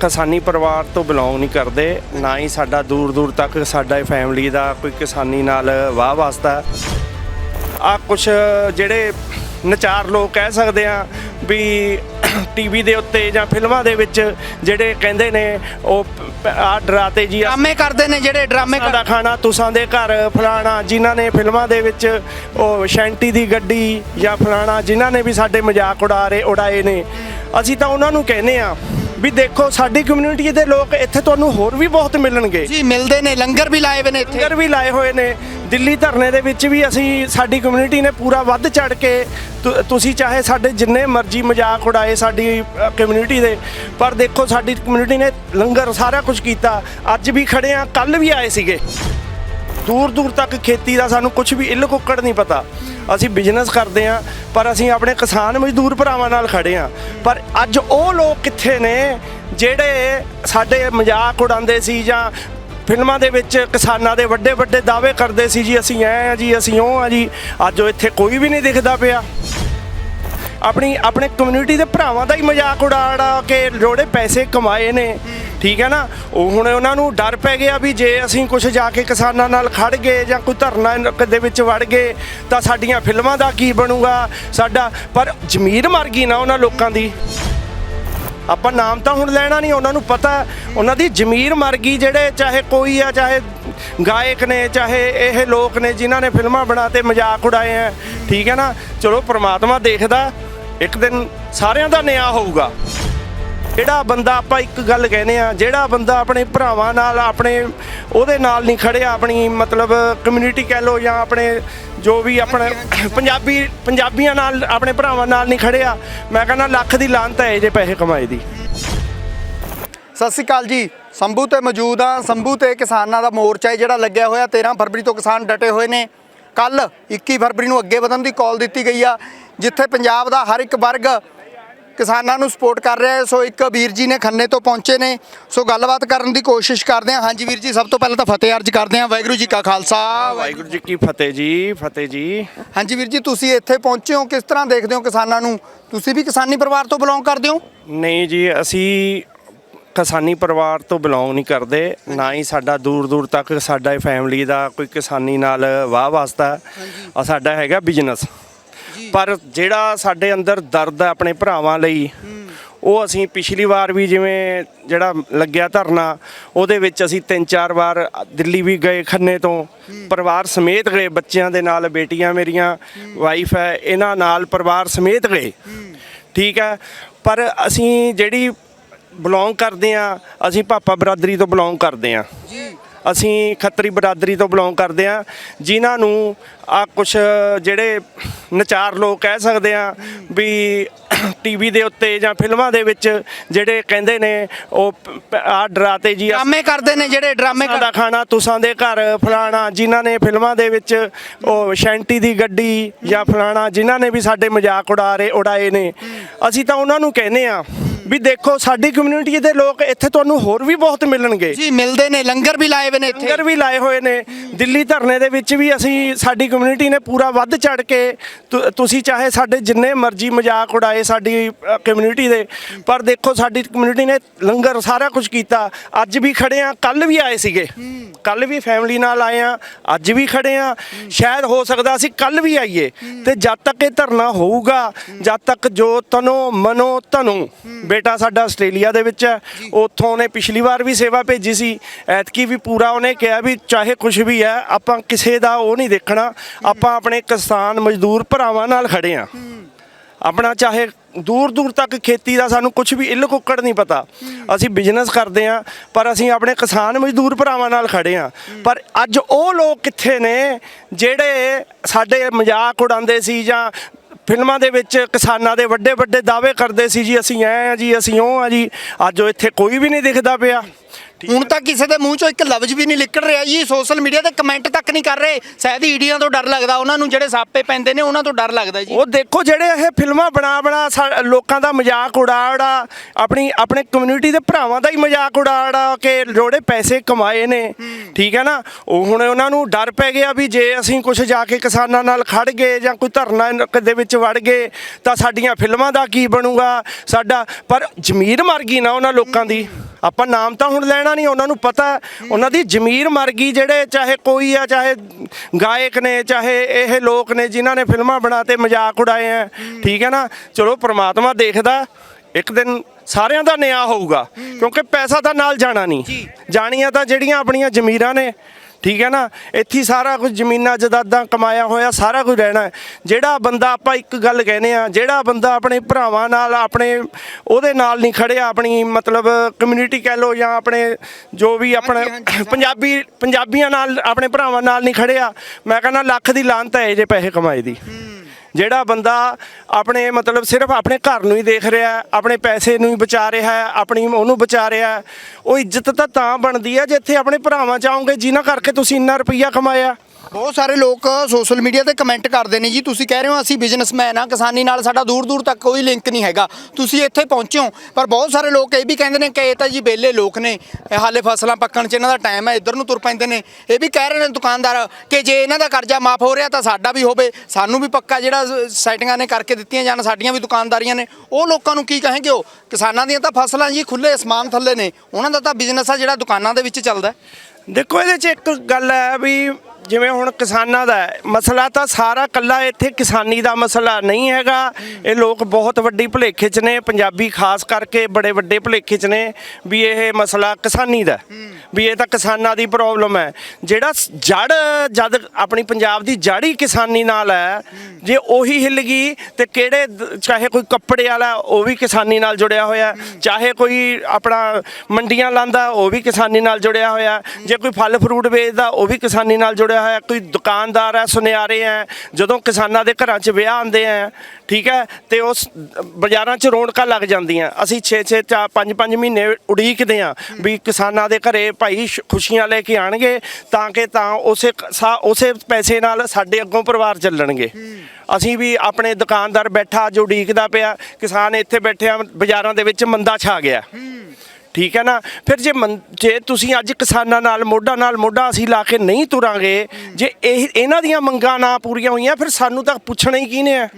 ਕਿਸਾਨੀ ਪਰਿਵਾਰ ਤੋਂ ਬਿਲੋਂਗ ਨਹੀਂ ਕਰਦੇ ਨਾ ਹੀ ਸਾਡਾ ਦੂਰ ਦੂਰ ਤੱਕ ਸਾਡਾ ਫੈਮਿਲੀ ਦਾ ਕੋਈ ਕਿਸਾਨੀ ਨਾਲ ਵਾਹ ਵਾਸਤਾ। ਆ ਕੁਝ ਜਿਹੜੇ ਨਚਾਰ ਲੋਕ ਕਹਿ ਸਕਦੇ ਆ ਵੀ ਟੀਵੀ ਦੇ ਉੱਤੇ ਜਾਂ ਫਿਲਮਾਂ ਦੇ ਵਿੱਚ ਜਿਹੜੇ ਕਹਿੰਦੇ ਨੇ ਉਹ ਆ ਡਰਾਤੇ ਜੀ ਆ। ਡਰਾਮੇ ਕਰਦੇ ਨੇ ਜਿਹੜੇ ਡਰਾਮੇ ਦਾ ਖਾਣਾ ਤੁਸਾਂ ਦੇ ਘਰ ਫਲਾਣਾ ਜਿਨ੍ਹਾਂ ਨੇ ਫਿਲਮਾਂ ਦੇ ਵਿੱਚ ਉਹ ਸ਼ੈਂਟੀ ਦੀ ਗੱਡੀ ਜਾਂ ਫਲਾਣਾ ਜਿਨ੍ਹਾਂ ਨੇ ਵੀ ਸਾਡੇ ਮਜ਼ਾਕ ਉਡਾ ਰਹੇ ਉਡਾਏ ਨੇ। ਅਸੀਂ ਤਾਂ ਉਹਨਾਂ ਨੂੰ ਕਹਿੰਦੇ ਆ ਵੀ ਦੇਖੋ ਸਾਡੀ ਕਮਿਊਨਿਟੀ ਦੇ ਲੋਕ ਇੱਥੇ ਤੁਹਾਨੂੰ ਹੋਰ ਵੀ ਬਹੁਤ ਮਿਲਣਗੇ। ਜੀ ਮਿਲਦੇ ਨੇ ਲੰਗਰ ਵੀ ਲਾਏ ਹੋਏ ਨੇ ਇੱਥੇ। ਲੰਗਰ ਵੀ ਲਾਏ ਹੋਏ ਨੇ। ਦਿੱਲੀ ਧਰਨੇ ਦੇ ਵਿੱਚ ਵੀ ਅਸੀਂ ਸਾਡੀ ਕਮਿਊਨਿਟੀ ਨੇ ਪੂਰਾ ਵੱਧ ਚੜ ਕੇ ਤੁਸੀਂ ਚਾਹੇ ਸਾਡੇ ਜਿੰਨੇ ਮਰਜ਼ੀ ਮਜ਼ਾਕ ਉਡਾਏ ਸਾਡੀ ਕਮਿਊਨਿਟੀ ਦੇ ਪਰ ਦੇਖੋ ਸਾਡੀ ਕਮਿਊਨਿਟੀ ਨੇ ਲੰਗਰ ਸਾਰਾ ਕੁਝ ਕੀਤਾ। ਅੱਜ ਵੀ ਖੜੇ ਆ ਕੱਲ ਵੀ ਆਏ ਸੀਗੇ। ਦੂਰ ਦੂਰ ਤੱਕ ਖੇਤੀ ਦਾ ਸਾਨੂੰ ਕੁਝ ਵੀ ਇੱਲ ਕੁੱਕੜ ਨਹੀਂ ਪਤਾ। ਅਸੀਂ ਬਿਜ਼ਨਸ ਕਰਦੇ ਆ ਪਰ ਅਸੀਂ ਆਪਣੇ ਕਿਸਾਨ ਮਜ਼ਦੂਰ ਭਰਾਵਾਂ ਨਾਲ ਖੜੇ ਆ ਪਰ ਅੱਜ ਉਹ ਲੋਕ ਕਿੱਥੇ ਨੇ ਜਿਹੜੇ ਸਾਡੇ ਮਜ਼ਾਕ ਉਡਾਉਂਦੇ ਸੀ ਜਾਂ ਫਿਲਮਾਂ ਦੇ ਵਿੱਚ ਕਿਸਾਨਾਂ ਦੇ ਵੱਡੇ ਵੱਡੇ ਦਾਅਵੇ ਕਰਦੇ ਸੀ, ਜੀ ਅਸੀਂ ਐ ਆ ਜੀ, ਅਸੀਂ ਉਹ ਆ ਜੀ, ਅੱਜ ਉਹ ਇੱਥੇ ਕੋਈ ਵੀ ਨਹੀਂ ਦਿਖਦਾ ਪਿਆ। ਆਪਣੀ, ਆਪਣੇ ਕਮਿਊਨਿਟੀ ਦੇ ਭਰਾਵਾਂ ਦਾ ਹੀ ਮਜ਼ਾਕ ਉਡਾੜਾ ਉਡਾ ਕੇ ਲੋੜੇ ਪੈਸੇ ਕਮਾਏ ਨੇ। ਠੀਕ ਹੈ ਨਾ? ਉਹ ਹੁਣ ਉਹਨਾਂ ਨੂੰ ਡਰ ਪੈ ਗਿਆ ਵੀ ਜੇ ਅਸੀਂ ਕੁਝ ਜਾ ਕੇ ਕਿਸਾਨਾਂ ਨਾਲ ਖੜ ਗਏ ਜਾਂ ਕੋਈ ਧਰਨਾ ਦੇ ਵਿੱਚ ਵੜ ਗਏ, ਤਾਂ ਸਾਡੀਆਂ ਫਿਲਮਾਂ ਦਾ ਕੀ ਬਣੂਗਾ? ਸਾਡਾ ਪਰ ਜ਼ਮੀਰ ਮਰ ਗਈ ਨਾ ਉਹਨਾਂ ਲੋਕਾਂ ਦੀ। ਆਪਾਂ ਨਾਮ ਤਾਂ ਹੁਣ ਲੈਣਾ ਨਹੀਂ, ਉਹਨਾਂ ਨੂੰ ਪਤਾ। ਉਹਨਾਂ ਦੀ ਜ਼ਮੀਰ ਮਰ ਗਈ, ਜਿਹੜੇ ਚਾਹੇ ਕੋਈ ਆ, ਚਾਹੇ ਗਾਇਕ ਨੇ, ਚਾਹੇ ਇਹ ਲੋਕ ਨੇ, ਜਿਨ੍ਹਾਂ ਨੇ ਫਿਲਮਾਂ ਬਣਾ ਬਣਾਤੇ ਮਜ਼ਾਕ ਉਡਾਏ ਆ। ਠੀਕ ਹੈ ਨਾ? ਚਲੋ, ਪ੍ਰਮਾਤਮਾ ਦੇਖਦਾ, ਇੱਕ ਦਿਨ ਸਾਰਿਆਂ ਦਾ ਨਿਆਂ ਹੋਊਗਾ। ਜਿਹੜਾ ਬੰਦਾ ਆਪਾਂ ਇੱਕ ਗੱਲ ਕਹਿੰਦੇ ਆ ਜਿਹੜਾ ਬੰਦਾ ਆਪਣੇ ਭਰਾਵਾਂ ਨਾਲ ਆਪਣੇ ਉਹਦੇ ਨਾਲ ਨਹੀਂ ਖੜਿਆ ਆਪਣੀ ਮਤਲਬ ਕਮਿਊਨਿਟੀ ਕਹਿ ਲੋ ਜਾਂ ਆਪਣੇ ਜੋ ਵੀ ਆਪਣੇ ਪੰਜਾਬੀ ਪੰਜਾਬੀਆਂ ਨਾਲ ਆਪਣੇ ਭਰਾਵਾਂ ਨਾਲ ਨਹੀਂ ਖੜਿਆ ਮੈਂ ਕਹਿੰਦਾ ਲੱਖ ਦੀ ਲਾਂਤ ਹੈ ਜੇ ਪੈਸੇ ਕਮਾਏ ਦੀ। ਸਤਿ ਸ਼੍ਰੀ ਅਕਾਲ ਜੀ। ਸੰਭੂ ਤੇ ਮੌਜੂਦ ਆ ਸੰਭੂ ਤੇ ਕਿਸਾਨਾਂ ਦਾ ਮੋਰਚਾ ਹੈ ਜਿਹੜਾ ਲੱਗਿਆ ਹੋਇਆ। 13 ਫਰਵਰੀ ਤੋਂ ਕਿਸਾਨ ਡਟੇ ਹੋਏ ਨੇ। ਕੱਲ 21 ਫਰਵਰੀ ਨੂੰ ਅੱਗੇ ਵਧਣ ਦੀ ਕਾਲ ਦਿੱਤੀ ਗਈ ਆ ਜਿੱਥੇ ਪੰਜਾਬ ਦਾ ਹਰ ਇੱਕ ਵਰਗ ਕਿਸਾਨਾਂ ਨੂੰ ਸਪੋਰਟ ਕਰ ਰਿਹਾ ਹੈ। ਸੋ ਇੱਕ ਵੀਰ ਜੀ ਨੇ ਖੰਨੇ ਤੋਂ ਪਹੁੰਚੇ ਨੇ। ਸੋ ਗੱਲਬਾਤ ਕਰਨ ਦੀ ਕੋਸ਼ਿਸ਼ ਕਰਦੇ ਹਾਂ। ਹਾਂਜੀ ਵੀਰ ਜੀ ਸਭ ਤੋਂ ਪਹਿਲਾਂ ਤਾਂ ਫਤਿਹ ਅਰਜ ਕਰਦੇ ਹਾਂ। ਵਾਹਿਗੁਰੂ ਜੀ ਕਾ ਖਾਲਸਾ ਵਾਹਿਗੁਰੂ ਜੀ ਕੀ ਫਤਿਹ ਜੀ ਫਤਿਹ ਜੀ। ਹਾਂਜੀ ਵੀਰ ਜੀ ਤੁਸੀਂ ਇੱਥੇ ਪਹੁੰਚੇ ਹੋ। ਕਿਸ ਤਰ੍ਹਾਂ ਦੇਖਦੇ ਹੋ ਕਿਸਾਨਾਂ ਨੂੰ? ਤੁਸੀਂ ਵੀ ਕਿਸਾਨੀ ਪਰਿਵਾਰ ਤੋਂ ਬਿਲੋਂਗ ਕਰਦੇ ਹੋ? ਨਹੀਂ ਜੀ ਅਸੀਂ ਕਿਸਾਨੀ ਪਰਿਵਾਰ ਤੋਂ ਬਿਲੋਂਗ ਨਹੀਂ ਕਰਦੇ। ਨਾ ਹੀ ਸਾਡਾ ਦੂਰ ਦੂਰ ਤੱਕ ਸਾਡਾ ਫੈਮਿਲੀ ਦਾ ਕੋਈ ਕਿਸਾਨੀ ਨਾਲ ਵਾਹ ਵਾਸਤਾ। ਆ ਸਾਡਾ ਹੈਗਾ ਬਿਜ਼ਨਸ ਪਰ ਜਿਹੜਾ ਸਾਡੇ ਅੰਦਰ ਦਰਦ ਹੈ ਆਪਣੇ ਭਰਾਵਾਂ ਲਈ ਉਹ ਅਸੀਂ ਪਿਛਲੀ ਵਾਰ ਵੀ ਜਿਵੇਂ ਜਿਹੜਾ ਲੱਗਿਆ ਧਰਨਾ ਉਹਦੇ ਵਿੱਚ ਅਸੀਂ ਤਿੰਨ ਚਾਰ ਵਾਰ ਦਿੱਲੀ ਵੀ ਗਏ ਖੰਨੇ ਤੋਂ। ਪਰਿਵਾਰ ਸਮੇਤ ਗਏ ਬੱਚਿਆਂ ਦੇ ਨਾਲ ਬੇਟੀਆਂ ਮੇਰੀਆਂ ਵਾਈਫ ਹੈ ਇਹਨਾਂ ਨਾਲ ਪਰਿਵਾਰ ਸਮੇਤ ਗਏ। ਠੀਕ ਹੈ? ਪਰ ਅਸੀਂ ਜਿਹੜੀ ਬਿਲੋਂਗ ਕਰਦੇ ਆ ਅਸੀਂ ਪਾਪਾ ਬਰਾਦਰੀ ਤੋਂ ਬਿਲੋਂਗ ਕਰਦੇ ਆ ਜੀ। ਅਸੀਂ ਖੱਤਰੀ ਬਰਾਦਰੀ ਤੋਂ ਬਿਲੋਂਗ ਕਰਦੇ ਆ ਜਿਨ੍ਹਾਂ ਨੂੰ ਆ ਕੁਝ ਜਿਹੜੇ ਨਚਾਰ ਲੋਕ ਕਹਿ ਸਕਦੇ ਆ ਵੀ ਟੀਵੀ ਦੇ ਉੱਤੇ ਜਾਂ ਫਿਲਮਾਂ ਦੇ ਵਿੱਚ ਜਿਹੜੇ ਕਹਿੰਦੇ ਨੇ ਉਹ ਆ ਡਰਾਤੇ ਜੀ ਡਰਾਮੇ ਕਰਦੇ ਨੇ ਜਿਹੜੇ ਡਰਾਮੇ ਤੁਸਾਂ ਦਾ ਖਾਣਾ ਤੁਸਾਂ ਦੇ ਘਰ ਫਲਾਣਾ ਜਿਨ੍ਹਾਂ ਨੇ ਫਿਲਮਾਂ ਦੇ ਵਿੱਚ ਉਹ ਸ਼ੈਂਟੀ ਦੀ ਗੱਡੀ ਜਾਂ ਫਲਾਣਾ ਜਿਨ੍ਹਾਂ ਨੇ ਵੀ ਸਾਡੇ ਮਜ਼ਾਕ ਉਡਾ ਰਹੇ ਉਡਾਏ ਨੇ। ਅਸੀਂ ਤਾਂ ਉਹਨਾਂ ਨੂੰ ਕਹਿੰਦੇ ਆ ਵੀ ਦੇਖੋ ਸਾਡੀ ਕਮਿਊਨਿਟੀ ਦੇ ਲੋਕ ਇੱਥੇ ਤੁਹਾਨੂੰ ਹੋਰ ਵੀ ਬਹੁਤ ਮਿਲਣਗੇ। ਜੀ ਮਿਲਦੇ ਨੇ ਲੰਗਰ ਵੀ ਲਾਏ ਹੋਏ ਨੇ ਇੱਥੇ। ਲੰਗਰ ਵੀ ਲਾਏ ਹੋਏ ਨੇ। ਦਿੱਲੀ ਧਰਨੇ ਦੇ ਵਿੱਚ ਵੀ ਅਸੀਂ ਸਾਡੀ ਕਮਿਊਨਿਟੀ ਨੇ ਪੂਰਾ ਵੱਧ ਚੜ ਕੇ ਤੁਸੀਂ ਚਾਹੇ ਸਾਡੇ ਜਿੰਨੇ ਮਰਜ਼ੀ ਮਜ਼ਾਕ ਉਡਾਏ ਸਾਡੀ ਕਮਿਊਨਿਟੀ ਦੇ ਪਰ ਦੇਖੋ ਸਾਡੀ ਕਮਿਊਨਿਟੀ ਨੇ ਲੰਗਰ ਸਾਰਾ ਕੁਝ ਕੀਤਾ। ਅੱਜ ਵੀ ਖੜੇ ਆ ਕੱਲ ਵੀ ਆਏ ਸੀਗੇ। ਕੱਲ ਵੀ ਫੈਮਿਲੀ ਨਾਲ ਆਏ ਆ ਅੱਜ ਵੀ ਖੜੇ ਆ। ਸ਼ਾਇਦ ਹੋ ਸਕਦਾ ਅਸੀਂ ਕੱਲ ਵੀ ਆਈਏ। ਤੇ ਜਦ ਤੱਕ ਇਹ ਧਰਨਾ ਹੋਊਗਾ ਜਦ ਤੱਕ ਜੋ ਤਨੋ ਮਨੋ ਤਨੂ ਬੇਟਾ ਸਾਡਾ ਆਸਟ੍ਰੇਲੀਆ ਦੇ ਵਿੱਚ ਹੈ। ਉੱਥੋਂ ਉਹਨੇ ਪਿਛਲੀ ਵਾਰ ਵੀ ਸੇਵਾ ਭੇਜੀ ਸੀ। ਐਤਕੀ ਵੀ ਪੂਰਾ ਉਹਨੇ ਕਿਹਾ ਵੀ ਚਾਹੇ ਕੁਝ ਵੀ ਹੈ ਆਪਾਂ ਕਿਸੇ ਦਾ ਉਹ ਨਹੀਂ ਦੇਖਣਾ। ਆਪਾਂ ਆਪਣੇ ਕਿਸਾਨ ਮਜ਼ਦੂਰ ਭਰਾਵਾਂ ਨਾਲ ਖੜੇ ਆ ਆਪਣਾ ਚਾਹੇ ਦੂਰ ਦੂਰ ਤੱਕ ਖੇਤੀ ਦਾ ਸਾਨੂੰ ਕੁਝ ਵੀ ਇੱਲ ਕੁੱਕੜ ਨਹੀਂ ਪਤਾ। ਅਸੀਂ ਬਿਜ਼ਨਸ ਕਰਦੇ ਆ ਪਰ ਅਸੀਂ ਆਪਣੇ ਕਿਸਾਨ ਮਜ਼ਦੂਰ ਭਰਾਵਾਂ ਨਾਲ ਖੜੇ ਆ ਪਰ ਅੱਜ ਉਹ ਲੋਕ ਕਿੱਥੇ ਨੇ ਜਿਹੜੇ ਸਾਡੇ ਮਜ਼ਾਕ ਉਡਾਉਂਦੇ ਸੀ ਜਾਂ ਫਿਲਮਾਂ ਦੇ ਵਿੱਚ ਕਿਸਾਨਾਂ ਦੇ ਵੱਡੇ ਵੱਡੇ ਦਾਅਵੇ ਕਰਦੇ ਸੀ ਜੀ, ਅਸੀਂ ਐ ਆ ਜੀ, ਅਸੀਂ ਉਹ ਆ ਜੀ। ਅੱਜ ਉਹ ਇੱਥੇ ਕੋਈ ਵੀ ਨਹੀਂ ਦਿਖਦਾ ਪਿਆ। ਹੁਣ ਤੱਕ ਕਿਸੇ ਦੇ ਮੂੰਹ ਚੋਂ ਇੱਕ ਲਫ਼ਜ਼ ਵੀ ਨਹੀਂ ਨਿਕਲ ਰਿਹਾ ਜੀ ਸੋਸ਼ਲ ਮੀਡੀਆ ਤੇ ਕਮੈਂਟ ਤੱਕ ਨਹੀਂ ਕਰ ਰਹੇ। ਸ਼ਾਇਦ ਈਡੀਆਂ ਤੋਂ ਡਰ ਲੱਗਦਾ ਉਹਨਾਂ ਨੂੰ ਜਿਹੜੇ ਸਾਪੇ ਪੈਂਦੇ ਨੇ ਉਹਨਾਂ ਤੋਂ ਡਰ ਲੱਗਦਾ ਜੀ। ਉਹ ਦੇਖੋ ਜਿਹੜੇ ਇਹ ਫਿਲਮਾਂ ਬਣਾ ਬਣਾ ਲੋਕਾਂ ਦਾ ਮਜ਼ਾਕ ਉਡਾ ਉਡਾ ਆਪਣੀ ਆਪਣੇ ਕਮਿਊਨਿਟੀ ਦੇ ਭਰਾਵਾਂ ਦਾ ਹੀ ਮਜ਼ਾਕ ਉਡਾ ਉਡਾ ਕੇ ਲੋੜੇ ਪੈਸੇ ਕਮਾਏ ਨੇ। ਠੀਕ ਹੈ ਨਾ? ਉਹ ਹੁਣ ਉਹਨਾਂ ਨੂੰ ਡਰ ਪੈ ਗਿਆ ਵੀ ਜੇ ਅਸੀਂ ਕੁਝ ਜਾ ਕੇ ਕਿਸਾਨਾਂ ਨਾਲ ਖੜ ਗਏ ਜਾਂ ਕੋਈ ਧਰਨਾ ਦੇ ਵਿੱਚ ਵੜ ਗਏ ਤਾਂ ਸਾਡੀਆਂ ਫਿਲਮਾਂ ਦਾ ਕੀ ਬਣੂਗਾ ਸਾਡਾ? ਪਰ ਜ਼ਮੀਰ ਮਰ ਗਈ ਨਾ ਉਹਨਾਂ ਲੋਕਾਂ ਦੀ। ਆਪਾਂ ਨਾਮ ਤਾਂ ਹੁਣ ਲੈਣਾ ਨਹੀਂ ਉਹਨਾਂ ਨੂੰ ਪਤਾ ਉਹਨਾਂ ਦੀ ਜ਼ਮੀਰ ਮਰ ਗਈ ਜਿਹੜੇ ਚਾਹੇ ਕੋਈ ਆ ਚਾਹੇ ਗਾਇਕ ਨੇ ਚਾਹੇ ਇਹ ਲੋਕ ਨੇ ਜਿਨ੍ਹਾਂ ਨੇ ਫਿਲਮਾਂ ਬਣਾ ਤੇ ਮਜ਼ਾਕ ਉਡਾਏ ਆ। ਠੀਕ ਹੈ ਨਾ? ਚਲੋ ਪ੍ਰਮਾਤਮਾ ਦੇਖਦਾ ਇੱਕ ਦਿਨ ਸਾਰਿਆਂ ਦਾ ਨਿਆਂ ਹੋਊਗਾ ਕਿਉਂਕਿ ਪੈਸਾ ਤਾਂ ਨਾਲ ਜਾਣਾ ਨਹੀਂ। ਜਾਣੀਆਂ ਤਾਂ ਜਿਹੜੀਆਂ ਆਪਣੀਆਂ ਜ਼ਮੀਰਾਂ ਨੇ ਠੀਕ ਹੈ ਨਾ? ਇੱਥੇ ਸਾਰਾ ਕੁਝ ਜ਼ਮੀਨਾਂ ਜਦਾਦਾਂ ਕਮਾਇਆ ਹੋਇਆ ਸਾਰਾ ਕੁਝ ਰਹਿਣਾ ਜਿਹੜਾ ਬੰਦਾ ਆਪਾਂ ਇੱਕ ਗੱਲ ਕਹਿੰਦੇ ਆ ਜਿਹੜਾ ਬੰਦਾ ਆਪਣੇ ਭਰਾਵਾਂ ਨਾਲ ਆਪਣੇ ਉਹਦੇ ਨਾਲ ਨਹੀਂ ਖੜਿਆ ਆਪਣੀ ਮਤਲਬ ਕਮਿਊਨਿਟੀ ਕਹਿ ਲੋ ਜਾਂ ਆਪਣੇ ਜੋ ਵੀ ਆਪਣੇ ਪੰਜਾਬੀ ਪੰਜਾਬੀਆਂ ਨਾਲ ਆਪਣੇ ਭਰਾਵਾਂ ਨਾਲ ਨਹੀਂ ਖੜਿਆ। ਮੈਂ ਕਹਿੰਦਾ ਲੱਖ ਦੀ ਲਾਂਤ ਹੈ ਇਹ ਜੇ ਪੈਸੇ ਕਮਾਏ ਦੀ। ਜਿਹੜਾ ਬੰਦਾ ਆਪਣੇ ਮਤਲਬ ਸਿਰਫ ਆਪਣੇ ਘਰ ਨੂੰ ਹੀ ਦੇਖ ਰਿਹਾ ਆਪਣੇ ਪੈਸੇ ਨੂੰ ਹੀ ਬਚਾ ਰਿਹਾ ਹੈ, ਆਪਣੀ ਉਹਨੂੰ ਬਚਾ ਰਿਹਾ ਉਹ ਇੱਜ਼ਤ ਤਾਂ ਤਾਂ ਬਣਦੀ ਹੈ ਜੇ ਇੱਥੇ ਆਪਣੇ ਭਰਾਵਾਂ ਚ ਆਉਂਗੇ ਜਿਨ੍ਹਾਂ ਕਰਕੇ ਤੁਸੀਂ ਇੰਨਾ ਰੁਪਈਆ ਕਮਾਇਆ। ਬਹੁਤ ਸਾਰੇ ਲੋਕ ਸੋਸ਼ਲ ਮੀਡੀਆ ਤੇ ਕਮੈਂਟ ਕਰਦੇ ਨੇ ਜੀ, ਤੁਸੀਂ ਕਹਿ ਰਹੇ ਹੋ ਅਸੀਂ ਬਿਜ਼ਨਸਮੈਨ ਆ ਕਿਸਾਨੀ ਨਾਲ ਸਾਡਾ ਦੂਰ ਦੂਰ ਤੱਕ ਕੋਈ ਲਿੰਕ ਨਹੀਂ ਹੈਗਾ। ਤੁਸੀਂ ਇੱਥੇ ਪਹੁੰਚੇ ਹੋ, ਪਰ ਬਹੁਤ ਸਾਰੇ ਲੋਕ ਇਹ ਵੀ ਕਹਿੰਦੇ ਨੇ ਕਿ ਇਹ ਤਾਂ ਜੀ ਬੇਲੇ ਲੋਕ ਨੇ, ਇਹ ਹਾਲੇ ਫਸਲਾਂ ਪੱਕਣ 'ਚ ਇਹਨਾਂ ਦਾ ਟਾਈਮ ਹੈ, ਇੱਧਰ ਨੂੰ ਤੁਰ ਪੈਂਦੇ ਨੇ। ਇਹ ਵੀ ਕਹਿ ਰਹੇ ਨੇ ਦੁਕਾਨਦਾਰ ਕਿ ਜੇ ਇਹਨਾਂ ਦਾ ਕਰਜ਼ਾ ਮਾਫ ਹੋ ਰਿਹਾ ਤਾਂ ਸਾਡਾ ਵੀ ਹੋਵੇ, ਸਾਨੂੰ ਵੀ ਪੱਕਾ ਜਿਹੜਾ ਸੈਟਿੰਗਾਂ ਨੇ ਕਰਕੇ ਦਿੱਤੀਆਂ ਜਾਣ, ਸਾਡੀਆਂ ਵੀ ਦੁਕਾਨਦਾਰੀਆਂ ਨੇ। ਉਹ ਲੋਕਾਂ ਨੂੰ ਕੀ ਕਹੇਂਗੇ ਉਹ? ਕਿਸਾਨਾਂ ਦੀਆਂ ਤਾਂ ਫਸਲਾਂ ਜੀ ਖੁੱਲੇ ਅਸਮਾਨ ਥੱਲੇ ਨੇ, ਉਹਨਾਂ ਦਾ ਤਾਂ ਬਿਜ਼ਨਸ ਆ ਜਿਹੜਾ ਦੁਕਾਨਾਂ ਦੇ ਵਿੱਚ ਚੱਲਦਾ। ਦੇਖੋ ਇਹਦੇ ਚ ਇੱਕ ਗੱਲ ਹੈ ਵੀ ਜਿਵੇਂ ਹੁਣ ਕਿਸਾਨਾਂ ਦਾ ਮਸਲਾ ਤਾਂ ਸਾਰਾ ਕੱਲਾ ਇੱਥੇ ਕਿਸਾਨੀ ਦਾ ਮਸਲਾ ਨਹੀਂ ਹੈਗਾ। ਇਹ ਲੋਕ ਬਹੁਤ ਵੱਡੀ ਭੁਲੇਖੇ 'ਚ ਨੇ, ਪੰਜਾਬੀ ਖਾਸ ਕਰਕੇ ਬੜੇ ਵੱਡੇ ਭੁਲੇਖੇ 'ਚ ਨੇ ਵੀ ਇਹ ਮਸਲਾ ਕਿਸਾਨੀ ਦਾ ਵੀ ਇਹ ਤਾਂ ਕਿਸਾਨਾਂ ਦੀ ਪ੍ਰੋਬਲਮ ਹੈ। ਜਿਹੜਾ ਜੜ, ਜਦ ਆਪਣੀ ਪੰਜਾਬ ਦੀ ਜੜੀ ਕਿਸਾਨੀ ਨਾਲ ਹੈ, ਜੇ ਉਹੀ ਹਿੱਲ ਗਈ ਤੇ ਕਿਹੜੇ ਚਾਹੇ ਕੋਈ ਕੱਪੜੇ ਵਾਲਾ ਉਹ ਵੀ ਕਿਸਾਨੀ ਨਾਲ ਜੁੜਿਆ ਹੋਇਆ ਚਾਹੇ ਕੋਈ ਆਪਣਾ ਮੰਡੀਆਂ ਲਾਂਦਾ, ਉਹ ਵੀ ਕਿਸਾਨੀ ਨਾਲ ਜੁੜਿਆ ਹੋਇਆ ਜੇ ਕੋਈ ਫਲ ਫਰੂਟ ਵੇਚਦਾ, ਉਹ ਵੀ ਕਿਸਾਨੀ ਨਾਲ ਜੁੜਿਆ ਹੋਇਆ, ਕੋਈ ਦੁਕਾਨਦਾਰ ਹੈ, ਸੁਨਿਆਰੇ ਹੈ, ਜਦੋਂ ਕਿਸਾਨਾਂ ਦੇ ਘਰਾਂ 'ਚ ਵਿਆਹ ਆਉਂਦੇ ਆ ਠੀਕ ਹੈ, ਤੇ ਉਸ ਬਾਜ਼ਾਰਾਂ 'ਚ ਰੌਣਕਾਂ ਲੱਗ ਜਾਂਦੀਆਂ। ਅਸੀਂ 6-6 ਚਾਰ 5-5 ਮਹੀਨੇ ਉਡੀਕਦੇ ਆ ਵੀ ਕਿਸਾਨਾਂ ਦੇ ਘਰੇ ਭਾਈ ਖੁਸ਼ੀਆਂ ਲੈ ਕੇ ਆਣਗੇ ਤਾਂ ਕਿ ਤਾਂ ਉਸੇ ਉਸੇ ਪੈਸੇ ਨਾਲ ਸਾਡੇ ਅੱਗੋਂ ਪਰਿਵਾਰ ਚੱਲਣਗੇ। ਅਸੀਂ ਵੀ ਆਪਣੇ ਦੁਕਾਨਦਾਰ ਬੈਠਾ ਜੋ ਉਡੀਕਦਾ ਪਿਆ, ਕਿਸਾਨ ਇੱਥੇ ਬੈਠੇ ਆ ਬਾਜ਼ਾਰਾਂ ਦੇ ਵਿੱਚ ਮੰਦਾ ਛਾ ਗਿਆ। ਠੀਕ ਹੈ ਨਾ? ਫਿਰ ਜੇ ਮੰ- ਜੇ ਤੁਸੀਂ ਅੱਜ ਕਿਸਾਨਾਂ ਨਾਲ, ਮੋਢਾ ਨਾਲ, ਮੋਢਾ ਅਸੀਂ ਲਾ ਕੇ ਨਹੀਂ ਤੁਰਾਂਗੇ, ਜੇ ਇਹ, ਇਹਨਾਂ ਦੀਆਂ ਮੰਗਾਂ ਨਾ ਪੂਰੀਆਂ ਹੋਈਆਂ, ਫਿਰ ਸਾਨੂੰ ਤਾਂ ਪੁੱਛਣਾ ਹੀ ਕਿਹਨੇ ਆ?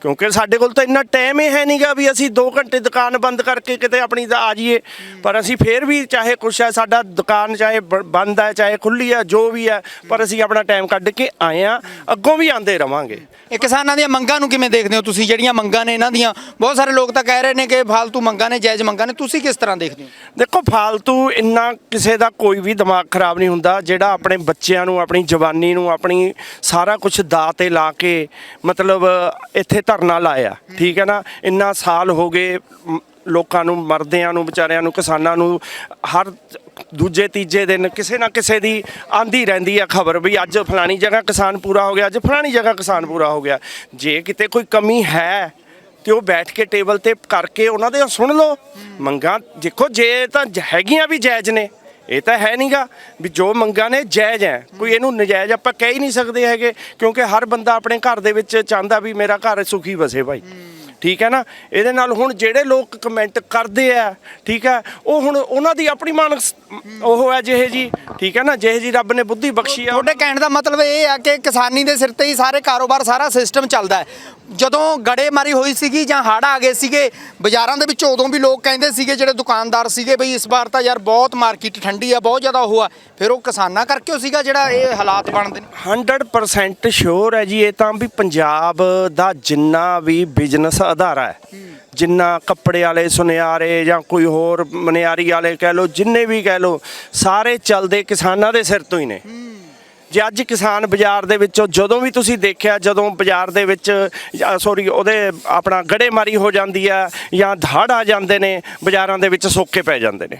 ਕਿਉਂਕਿ ਸਾਡੇ ਕੋਲ ਤਾਂ ਇੰਨਾ ਟਾਈਮ ਹੀ ਹੈ ਨਹੀਂਗਾ ਵੀ ਅਸੀਂ 2 ਘੰਟੇ ਦੁਕਾਨ ਬੰਦ ਕਰਕੇ ਕਿਤੇ ਆਪਣੀ ਦਾ ਆ ਜਾਈਏ। ਪਰ ਅਸੀਂ ਫੇਰ ਵੀ ਚਾਹੇ ਕੁਛ ਹੈ ਸਾਡਾ ਦੁਕਾਨ ਚਾਹੇ ਬ- ਬੰਦ ਹੈ ਚਾਹੇ ਖੁੱਲੀ ਹੈ ਜੋ ਵੀ ਹੈ ਪਰ ਅਸੀਂ ਆਪਣਾ ਟਾਈਮ ਕੱਢ ਕੇ ਆਏ ਆ ਅੱਗੋਂ ਵੀ ਆਂਦੇ ਰਵਾਂਗੇ। ਇਹ ਕਿਸਾਨਾਂ ਦੀਆਂ ਮੰਗਾਂ ਨੂੰ ਕਿਵੇਂ ਦੇਖਦੇ ਹੋ ਤੁਸੀਂ? ਜਿਹੜੀਆਂ ਮੰਗਾਂ ਨੇ ਇਹਨਾਂ ਦੀਆਂ ਬਹੁਤ ਸਾਰੇ ਲੋਕ ਤਾਂ ਕਹਿ ਰਹੇ ਨੇ ਕਿ ਫਾਲਤੂ ਮੰਗਾਂ ਨੇ ਜਾਇਜ਼ ਮੰਗਾਂ ਨੇ ਤੁਸੀਂ ਕਿਸ ਤਰ੍ਹਾਂ ਦੇਖਦੇ ਹੋ? ਦੇਖੋ ਫਾਲਤੂ ਇੰਨਾ ਕਿਸੇ ਦਾ ਕੋਈ ਵੀ ਦਿਮਾਗ ਖਰਾਬ ਨਹੀਂ ਹੁੰਦਾ ਜਿਹੜਾ ਆਪਣੇ ਬੱਚਿਆਂ ਨੂੰ ਆਪਣੀ ਜਵਾਨੀ ਨੂੰ ਆਪਣੀ ਸਾਰਾ ਕੁਝ ਦਾ ਤੇ ਲਾ ਕੇ ਮਤਲਬ ਇੱਥੇ ਧਰਨਾ ਧਰਨਾ ਲਾਇਆ। ਠੀਕ ਹੈ ਨਾ? ਇੰਨਾ ਸਾਲ ਹੋ ਗਏ ਲੋਕਾਂ ਨੂੰ, ਮਰਦਿਆਂ ਨੂੰ, ਵਿਚਾਰਿਆਂ ਨੂੰ, ਕਿਸਾਨਾਂ ਨੂੰ, ਹਰ ਦੂਜੇ, ਤੀਜੇ ਦਿਨ ਕਿਸੇ ਨਾ ਕਿਸੇ ਦੀ ਆਂਦੀ ਰਹਿੰਦੀ ਆ ਖਬਰ ਵੀ ਅੱਜ ਫਲਾਣੀ ਜਗ੍ਹਾ ਕਿਸਾਨ ਪੂਰਾ ਹੋ ਗਿਆ, ਅੱਜ ਫਲਾਣੀ ਜਗ੍ਹਾ ਕਿਸਾਨ ਪੂਰਾ ਹੋ ਗਿਆ। ਜੇ ਕਿਤੇ ਕੋਈ ਕਮੀ ਹੈ, ਤੇ ਉਹ ਬੈਠ ਕੇ ਟੇਬਲ ਤੇ ਕਰਕੇ ਉਹਨਾਂ ਦੇ ਸੁਣ ਲਓ। ਮੰਗਾਂ, ਦੇਖੋ ਜੇ ਤਾਂ ਹੈਗੀਆਂ ਵੀ ਜਾਇਜ਼ ਨੇ। ਇਹ ਤਾਂ ਹੈ ਨਹੀਂਗਾ ਵੀ ਜੋ ਮੰਗਾਂ ਨੇ ਜਾਇਜ਼ ਹੈ। ਕੋਈ ਇਹਨੂੰ ਨਜਾਇਜ਼ ਆਪਾਂ ਕਹਿ ਹੀ ਨਹੀਂ ਸਕਦੇ ਹੈਗੇ, ਕਿਉਂਕਿ ਹਰ ਬੰਦਾ ਆਪਣੇ ਘਰ ਦੇ ਵਿੱਚ ਚਾਹੁੰਦਾ ਵੀ ਮੇਰਾ ਘਰ ਸੁਖੀ ਵਸੇ ਭਾਈ। ਠੀਕ ਹੈ ਨਾ? ਇਹਦੇ ਨਾਲ ਹੁਣ ਜਿਹੜੇ ਲੋਕ ਕਮੈਂਟ ਕਰਦੇ ਆ ਠੀਕ ਹੈ ਉਹ ਹੁਣ ਉਹਨਾਂ ਦੀ ਆਪਣੀ ਮਨ ਉਹ ਹੈ ਜਿਹੇ ਜੀ ਠੀਕ ਹੈ ਨਾ? ਜਿਹੇ ਜੀ ਰੱਬ ਨੇ ਬੁੱਧੀ ਬਖਸ਼ੀ ਆ। ਤੁਹਾਡੇ ਕਹਿਣ ਦਾ ਮਤਲਬ ਇਹ ਆ ਕਿ ਕਿਸਾਨੀ ਦੇ ਸਿਰ ਤੇ ਹੀ ਸਾਰੇ ਕਾਰੋਬਾਰ ਸਾਰਾ ਸਿਸਟਮ ਚੱਲਦਾ ਹੈ। ਜਦੋਂ ਗੜੇਮਾਰੀ ਹੋਈ ਸੀਗੀ ਜਾਂ ਹੜ੍ਹ ਆ ਗਏ ਸੀਗੇ ਬਾਜ਼ਾਰਾਂ ਦੇ ਵਿੱਚ ਉਦੋਂ ਵੀ ਲੋਕ ਕਹਿੰਦੇ ਸੀਗੇ ਜਿਹੜੇ ਦੁਕਾਨਦਾਰ ਸੀਗੇ ਬਈ ਇਸ ਵਾਰ ਤਾਂ ਯਾਰ ਬਹੁਤ ਮਾਰਕੀਟ ਠੰਡੀ ਆ ਬਹੁਤ ਜ਼ਿਆਦਾ ਉਹ ਆ। ਫਿਰ ਉਹ ਕਿਸਾਨਾਂ ਕਰਕੇ ਉਹ ਸੀਗਾ ਜਿਹੜਾ ਇਹ ਹਾਲਾਤ ਬਣਦੇ ਨੇ। 100% ਸ਼ੋਰ ਹੈ ਜੀ ਇਹ ਤਾਂ ਵੀ ਪੰਜਾਬ ਦਾ ਜਿੰਨਾ ਵੀ ਬਿਜ਼ਨਸ ਅਦਾਰਾ ਹੈ। ਜਿੰਨਾ ਕੱਪੜੇ ਵਾਲੇ, ਸੁਨਿਆਰੇ ਜਾਂ ਕੋਈ ਹੋਰ ਮਨਿਆਰੀ ਵਾਲੇ ਕਹਿ ਲੋ ਜਿੰਨੇ ਵੀ ਕਹਿ ਲੋ ਸਾਰੇ ਚੱਲਦੇ ਕਿਸਾਨਾਂ ਦੇ ਸਿਰ ਤੋਂ ਹੀ ਨੇ। ਜੇ ਅੱਜ ਕਿਸਾਨ ਬਾਜ਼ਾਰ ਦੇ ਵਿੱਚੋਂ ਜਦੋਂ ਵੀ ਤੁਸੀਂ ਦੇਖਿਆ, ਜਦੋਂ ਬਾਜ਼ਾਰ ਦੇ ਵਿੱਚ ਸੌਰੀ ਉਹਦੇ ਆਪਣਾ ਗੜੇਮਾਰੀ ਹੋ ਜਾਂਦੀ ਆ ਜਾਂ ਧੜ ਆ ਜਾਂਦੇ ਨੇ, ਬਾਜ਼ਾਰਾਂ ਦੇ ਵਿੱਚ ਸੋਕੇ ਪੈ ਜਾਂਦੇ ਨੇ।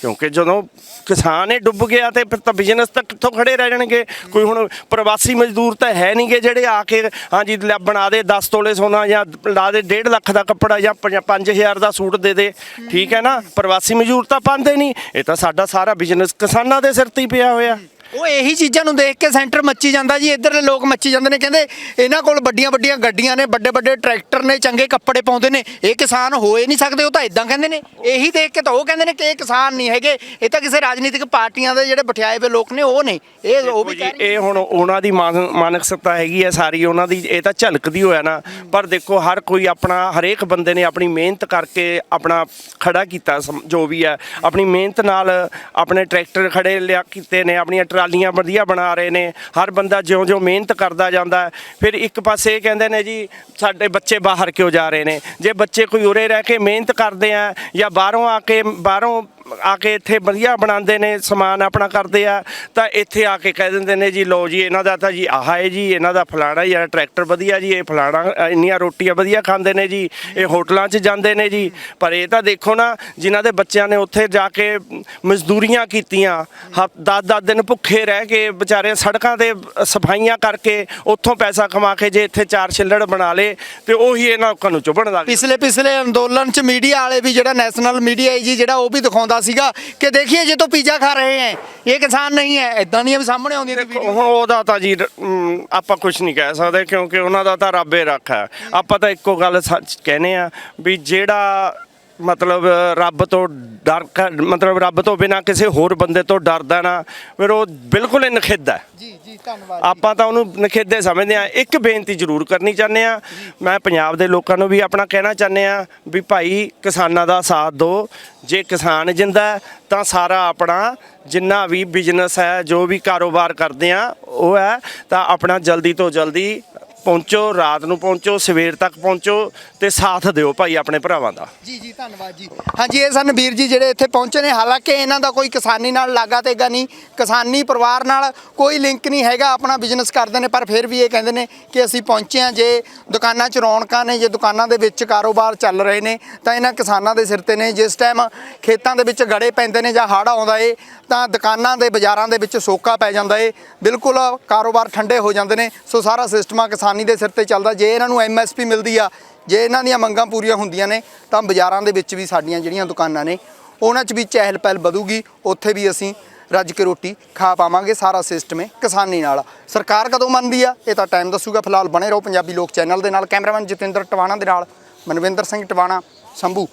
ਕਿਉਂਕਿ ਜਦੋਂ ਕਿਸਾਨ ਇਹ ਡੁੱਬ ਗਿਆ ਤੇ ਫਿਰ ਤਾਂ ਬਿਜ਼ਨਸ ਤਾਂ ਕਿੱਥੋਂ ਖੜੇ ਰਹਿ ਜਾਣਗੇ? ਕੋਈ ਹੁਣ ਪ੍ਰਵਾਸੀ ਮਜ਼ਦੂਰ ਤਾਂ ਹੈ ਨਹੀਂਗੇ ਜਿਹੜੇ ਆ ਕੇ, ਹਾਂਜੀ ਲੈ ਬਣਾ ਦੇ 10 ਤੋਲੇ ਸੋਨਾ ਜਾਂ ਲਾ ਦੇ 1.5 ਲੱਖ ਦਾ ਕੱਪੜਾ ਜਾਂ 5000 ਦਾ ਸੂਟ ਦੇ ਦੇ, ਠੀਕ ਹੈ ਨਾ? ਪ੍ਰਵਾਸੀ ਮਜ਼ਦੂਰ ਤਾਂ ਪਾਉਂਦੇ ਨਹੀਂ। ਇਹ ਤਾਂ ਸਾਡਾ ਸਾਰਾ ਬਿਜ਼ਨਸ ਕਿਸਾਨਾਂ ਦੇ ਸਿਰ ਤੇ ਹੀ ਪਿਆ ਹੋਇਆ। ਉਹ ਇਹੀ ਚੀਜ਼ਾਂ ਨੂੰ ਦੇਖ ਕੇ ਸੈਂਟਰ ਮੱਚੀ ਜਾਂਦਾ ਜੀ ਇੱਧਰਲੇ ਲੋਕ ਮੱਚੀ ਜਾਂਦੇ ਨੇ ਕਹਿੰਦੇ ਇਹਨਾਂ ਕੋਲ ਵੱਡੀਆਂ ਵੱਡੀਆਂ ਗੱਡੀਆਂ ਨੇ ਵੱਡੇ ਵੱਡੇ ਟਰੈਕਟਰ ਨੇ ਚੰਗੇ ਕੱਪੜੇ ਪਾਉਂਦੇ ਨੇ ਇਹ ਕਿਸਾਨ ਹੋਏ ਨਹੀਂ ਸਕਦੇ ਉਹ ਤਾਂ ਇਦਾਂ ਕਹਿੰਦੇ ਨੇ ਇਹੀ ਦੇਖ ਕੇ ਤਾਂ ਉਹ ਕਹਿੰਦੇ ਨੇ ਕਿ ਇਹ ਕਿਸਾਨ ਨਹੀਂ ਹੈਗੇ ਇਹ ਤਾਂ ਕਿਸੇ ਰਾਜਨੀਤਿਕ ਪਾਰਟੀਆਂ ਦੇ ਜਿਹੜੇ ਬਿਠਾਏ ਹੋਏ ਲੋਕ ਨੇ ਉਹ ਨੇ ਇਹ ਉਹ ਵੀ ਕਹਿ ਰਹੇ ਇਹ ਹੁਣ ਉਹਨਾਂ ਦੀ ਮਾਨ- ਮਾਨਸਿਕਤਾ ਹੈਗੀ ਹੈ ਸਾਰੀ ਉਹਨਾਂ ਦੀ ਇਹ ਤਾਂ ਝਲਕਦੀ ਹੋਇਆ ਨਾ ਪਰ ਦੇਖੋ ਹਰ ਕੋਈ ਆਪਣਾ ਹਰੇਕ ਬੰਦੇ ਨੇ ਆਪਣੀ ਮਿਹਨਤ ਕਰਕੇ ਆਪਣਾ ਖੜਾ ਕੀਤਾ ਸਮ- ਜੋ ਵੀ ਹੈ ਆਪਣੀ ਮਿਹਨਤ ਨਾਲ ਆਪਣੇ ਟਰੈਕਟਰ ਖੜੇ ਲਿਆ ਕੀਤੇ ਨੇ ਆਪਣੀਆਂ ਟਰਾਲੀਆਂ ਵਧੀਆ ਬਣਾ ਰਹੇ ਨੇ ਹਰ ਬੰਦਾ ਜਿਉਂ-ਜਿਉਂ ਮਿਹਨਤ ਕਰਦਾ ਜਾਂਦਾ ਹੈ, ਫਿਰ ਇੱਕ ਪਾਸੇ ਇਹ ਕਹਿੰਦੇ ਨੇ ਜੀ ਸਾਡੇ ਬੱਚੇ ਬਾਹਰ ਕਿਉਂ ਜਾ ਰਹੇ ਨੇ? ਜੇ ਬੱਚੇ ਕੋਈ ਉਰੇ ਰਹਿ ਕੇ ਮਿਹਨਤ ਕਰਦੇ ਆ ਜਾਂ ਬਾਹਰੋਂ ਆ ਕੇ ਬਾਹਰੋਂ ਆ ਕੇ ਇੱਥੇ ਵਧੀਆ ਬਣਾਉਂਦੇ ਨੇ, ਸਮਾਨ ਆਪਣਾ ਕਰਦੇ ਆ, ਤਾਂ ਇੱਥੇ ਆ ਕੇ ਕਹਿ ਦਿੰਦੇ ਨੇ ਜੀ, ਲਓ ਜੀ, ਇਹਨਾਂ ਦਾ ਤਾਂ ਜੀ ਆਹ ਹੈ ਜੀ, ਇਹਨਾਂ ਦਾ ਫਲਾਣਾ ਹੀ ਆ, ਟਰੈਕਟਰ ਵਧੀਆ ਜੀ, ਇਹ ਫਲਾਣਾ, ਇੰਨੀਆਂ ਰੋਟੀਆਂ ਵਧੀਆ ਖਾਂਦੇ ਨੇ ਜੀ, ਇਹ ਹੋਟਲਾਂ 'ਚ ਜਾਂਦੇ ਨੇ ਜੀ। ਪਰ ਇਹ ਤਾਂ ਦੇਖੋ ਨਾ, ਜਿਨ੍ਹਾਂ ਦੇ ਬੱਚਿਆਂ ਨੇ ਉੱਥੇ ਜਾ ਕੇ ਮਜ਼ਦੂਰੀਆਂ ਕੀਤੀਆਂ 10-10 ਦਿਨ ਭੁੱਖੇ ਰਹਿ ਕੇ ਵਿਚਾਰੇ ਸੜਕਾਂ ਤੇ ਸਫਾਈਆਂ ਕਰਕੇ ਉੱਥੋਂ ਪੈਸਾ ਕਮਾ ਕੇ ਜੇ ਇੱਥੇ ਚਾਰ ਛਿੱਲੜ ਬਣਾ ਲੇ ਤੇ ਉਹੀ ਇਹਨਾਂ ਲੋਕਾਂ ਨੂੰ ਚੁਭਣ ਲੱਗ ਪਿਛਲੇ ਪਿਛਲੇ ਅੰਦੋਲਨ ਚ ਮੀਡੀਆ ਵਾਲੇ ਵੀ ਜਿਹੜਾ ਨੈਸ਼ਨਲ ਮੀਡੀਆ ਹੈ ਜੀ, ਜਿਹੜਾ ਉਹ ਵੀ ਦਿਖਾਉਂਦਾ ਸੀਗਾ ਕਿ ਦੇਖੀਏ ਜੇ ਤੋਂ ਪੀਜ਼ਾ ਖਾ ਰਹੇ ਹੈ ਇਹ ਕਿਸਾਨ ਨਹੀਂ ਹੈ ਇਦਾਂ ਦੀਆਂ ਵੀ ਸਾਹਮਣੇ ਆਉਂਦੀਆਂ ਨੇ ਹੁਣ ਉਹਦਾ ਤਾਂ ਜੀ ਅਮ, ਆਪਾਂ ਕੁਝ ਨਹੀਂ ਕਹਿ ਸਕਦੇ ਕਿਉਂਕਿ ਉਹਨਾਂ ਦਾ ਤਾਂ ਰੱਬੇ ਰੱਖ ਆਪਾਂ ਤਾਂ ਇੱਕੋ ਗੱਲ ਸੱਚ ਕਹਿੰਦੇ ਆ ਵੀ ਜਿਹੜਾ ਮਤਲਬ ਰੱਬ ਤੋਂ ਡਰ ਮਤਲਬ ਰੱਬ ਤੋਂ ਬਿਨਾ ਕਿਸੇ ਹੋਰ ਬੰਦੇ ਤੋਂ ਡਰਦਾ ਨਾ ਫਿਰ ਉਹ ਬਿਲਕੁਲ ਹੀ ਨਖਿੱਧ ਹੈ। ਜੀ ਜੀ ਧੰਨਵਾਦ ਆਪਾਂ ਤਾਂ ਉਹਨੂੰ ਨਖੇਦੇ ਸਮਝਦੇ ਆ ਇੱਕ ਬੇਨਤੀ ਜ਼ਰੂਰ ਕਰਨੀ ਚਾਹੁੰਦੇ ਆ ਮੈਂ ਪੰਜਾਬ ਦੇ ਲੋਕਾਂ ਨੂੰ ਵੀ ਆਪਣਾ ਕਹਿਣਾ ਚਾਹੁੰਦੇ ਆ ਵੀ ਭਾਈ ਕਿਸਾਨਾਂ ਦਾ ਸਾਥ ਦਿਓ। ਜੇ ਕਿਸਾਨ ਜਿੰਦਾ ਤਾਂ ਸਾਰਾ ਆਪਣਾ ਜਿੰਨਾ ਵੀ ਬਿਜ਼ਨਸ ਹੈ ਜੋ ਵੀ ਕਾਰੋਬਾਰ ਕਰਦੇ ਆ ਉਹ ਹੈ ਤਾਂ ਆਪਣਾ ਜਲਦੀ ਤੋਂ ਜਲਦੀ ਪਹੁੰਚੋ, ਰਾਤ ਨੂੰ ਪਹੁੰਚੋ, ਸਵੇਰ ਤੱਕ ਪਹੁੰਚੋ ਤੇ ਸਾਥ ਦਿਓ ਭਾਈ ਆਪਣੇ ਭਰਾਵਾਂ ਦਾ। ਜੀ ਜੀ, ਧੰਨਵਾਦ ਜੀ। ਹਾਂਜੀ, ਇਹ ਸਨ ਵੀਰ ਜੀ ਜਿਹੜੇ ਇੱਥੇ ਪਹੁੰਚੇ ਨੇ। ਹਾਲਾਂਕਿ ਇਹਨਾਂ ਦਾ ਕੋਈ ਕਿਸਾਨੀ ਨਾਲ ਲਾਗਾ ਤੇਗਾ ਨਹੀਂ। ਕਿਸਾਨੀ ਪਰਿਵਾਰ ਨਾਲ ਕੋਈ ਲਿੰਕ ਨਹੀਂ ਹੈਗਾ, ਆਪਣਾ ਬਿਜ਼ਨਸ ਕਰਦੇ ਨੇ, ਪਰ ਫਿਰ ਵੀ ਇਹ ਕਹਿੰਦੇ ਨੇ ਕਿ ਅਸੀਂ ਪਹੁੰਚੇ ਹਾਂ। ਜੇ ਦੁਕਾਨਾਂ 'ਚ ਰੌਣਕਾਂ ਨੇ, ਜੇ ਦੁਕਾਨਾਂ ਦੇ ਵਿੱਚ ਕਾਰੋਬਾਰ ਚੱਲ ਰਹੇ ਨੇ, ਤਾਂ ਇਹਨਾਂ ਕਿਸਾਨਾਂ ਦੇ ਸਿਰ ਤੇ ਨੇ। ਜਿਸ ਟਾਈਮ ਖੇਤਾਂ ਦੇ ਵਿੱਚ ਗੜੇ ਪੈਂਦੇ ਨੇ ਜਾਂ ਹੜ੍ਹ ਆਉਂਦਾ ਏ, ਤਾਂ ਦੁਕਾਨਾਂ ਦੇ ਬਾਜ਼ਾਰਾਂ ਦੇ ਵਿੱਚ ਸੋਕਾ ਪੈ ਜਾਂਦਾ ਏ। ਬਿਲਕੁਲ ਕਾਰੋਬਾਰ ਠੰਡੇ ਹੋ ਜਾਂਦੇ ਨੇ। ਸੋ ਸਾਰਾ ਸਿਸਟਮ ਆ ਕਿਸਾਨੀ ਦੇ ਸਿਰ ਤੇ ਚੱਲਦਾ, ਜੇ ਇਹਨਾਂ ਨੂੰ ਐਮਐਸਪੀ ਮਿਲਦੀ ਆ, ਜੇ ਇਹਨਾਂ ਦੀਆਂ ਮੰਗਾਂ ਪੂਰੀਆਂ ਹੁੰਦੀਆਂ ਨੇ, ਤਾਂ ਬਾਜ਼ਾਰਾਂ ਦੇ ਵਿੱਚ ਵੀ ਸਾਡੀਆਂ ਜਿਹੜੀਆਂ ਦੁਕਾਨਾਂ ਨੇ, ਉਹਨਾਂ 'ਚ ਵੀ ਚਹਿਲ ਪਹਿਲ ਵਧੂਗੀ, ਉੱਥੇ ਵੀ ਅਸੀਂ ਰੱਜ ਕੇ ਰੋਟੀ ਖਾ ਪਾਵਾਂਗੇ ਸਾਰਾ ਸਿਸਟਮ ਹੈ ਕਿਸਾਨੀ ਨਾਲ। ਸਰਕਾਰ ਕਦੋਂ ਮੰਨਦੀ ਆ? ਇਹ ਤਾਂ ਟਾਈਮ ਦੱਸੂਗਾ, ਫਿਲਹਾਲ ਬਣੇ ਰਹੋ ਪੰਜਾਬੀ ਲੋਕ ਚੈਨਲ ਦੇ ਨਾਲ, ਕੈਮਰਾਮੈਨ ਜਤਿੰਦਰ ਟਵਾਣਾ ਦੇ ਨਾਲ, ਮਨਵਿੰਦਰ ਸਿੰਘ ਟਵਾਣਾ, ਸੰਭੂ।